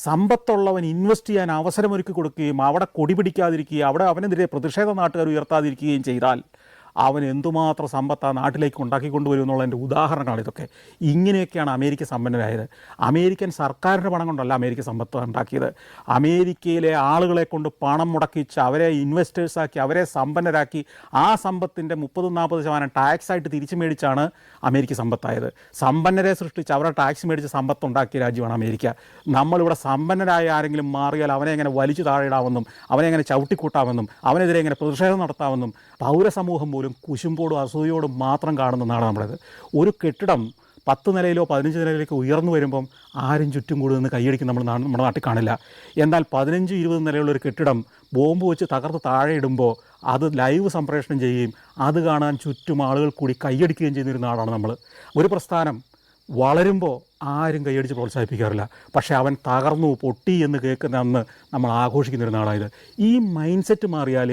സമ്പത്തുള്ളവൻ invest ചെയ്യാൻ അവസരമൊരുക്കി കൊടുക്കുകയും അവിടെ കൊടി പിടിക്കാതിരിക്കുകയും അവിടെ അവനെതിരെ പ്രതിഷേധ നാട്ടുകാർ ഉയർത്താതിരിക്കുകയും ചെയ്താൽ അവൻ എന്തുമാത്രം സമ്പത്ത് ആ നാട്ടിലേക്ക് ഉണ്ടാക്കിക്കൊണ്ടുവരും എന്നുള്ളതിന്റെ ഉദാഹരണങ്ങളാണ് ഇതൊക്കെ. ഇങ്ങനെയൊക്കെയാണ് അമേരിക്ക സമ്പന്നരായത്. അമേരിക്കൻ സർക്കാരിന്റെ പണം കൊണ്ടല്ല അമേരിക്ക സമ്പത്ത് ഉണ്ടാക്കിയത്. അമേരിക്കയിലെ ആളുകളെ കൊണ്ട് പണം മുടക്കിച്ച് അവരെ ഇൻവെസ്റ്റേഴ്സാക്കി അവരെ സമ്പന്നരാക്കി ആ സമ്പത്തിന്റെ മുപ്പത് നാൽപ്പത് ശതമാനം ടാക്സ് ആയിട്ട് തിരിച്ചു മേടിച്ചാണ് അമേരിക്ക സമ്പത്തായത്. സമ്പന്നരെ സൃഷ്ടിച്ച് അവരുടെ ടാക്സ് മേടിച്ച് സമ്പത്ത് ഉണ്ടാക്കിയ രാജ്യമാണ് അമേരിക്ക. നമ്മളിവിടെ സമ്പന്നരായ ആരെങ്കിലും മാറിയാൽ അവനെ എങ്ങനെ വലിച്ചു താഴെയിടാമെന്നും അവനെ എങ്ങനെ ചവിട്ടിക്കൂട്ടാമെന്നും അവനെതിരെ എങ്ങനെ പ്രതിഷേധം നടത്താമെന്നും പൗരസമൂഹം പോലും കുശുമ്പോടും അസൂയോടും മാത്രം കാണുന്ന നാടാണ് നമ്മുടേത്. ഒരു കെട്ടിടം പത്ത് നിലയിലോ പതിനഞ്ച് നിലയിലേക്ക് ഉയർന്നു വരുമ്പം ആരും ചുറ്റും കൂടി നിന്ന് കൈയടിക്കും നമ്മൾ നമ്മുടെ നാട്ടിൽ കാണില്ല. എന്നാൽ പതിനഞ്ച് ഇരുപത് നിലയുള്ള ഒരു കെട്ടിടം ബോംബ് വെച്ച് തകർത്ത് താഴെ ഇടുമ്പോൾ അത് ലൈവ് സംപ്രേഷണം ചെയ്യുകയും അത് കാണാൻ ചുറ്റും ആളുകൾ കൂടി കൈയടിക്കുകയും ചെയ്യുന്ന ഒരു നാടാണ് നമ്മൾ. ഒരു പ്രസ്ഥാനം വളരുമ്പോൾ ആരും കൈയടിച്ച് പ്രോത്സാഹിപ്പിക്കാറില്ല. പക്ഷേ അവൻ തകർന്നു പൊട്ടി എന്ന് കേൾക്കുന്ന അന്ന് നമ്മൾ ആഘോഷിക്കുന്ന ഒരു നാടായത് ഈ മൈൻഡ് സെറ്റ് മാറിയാൽ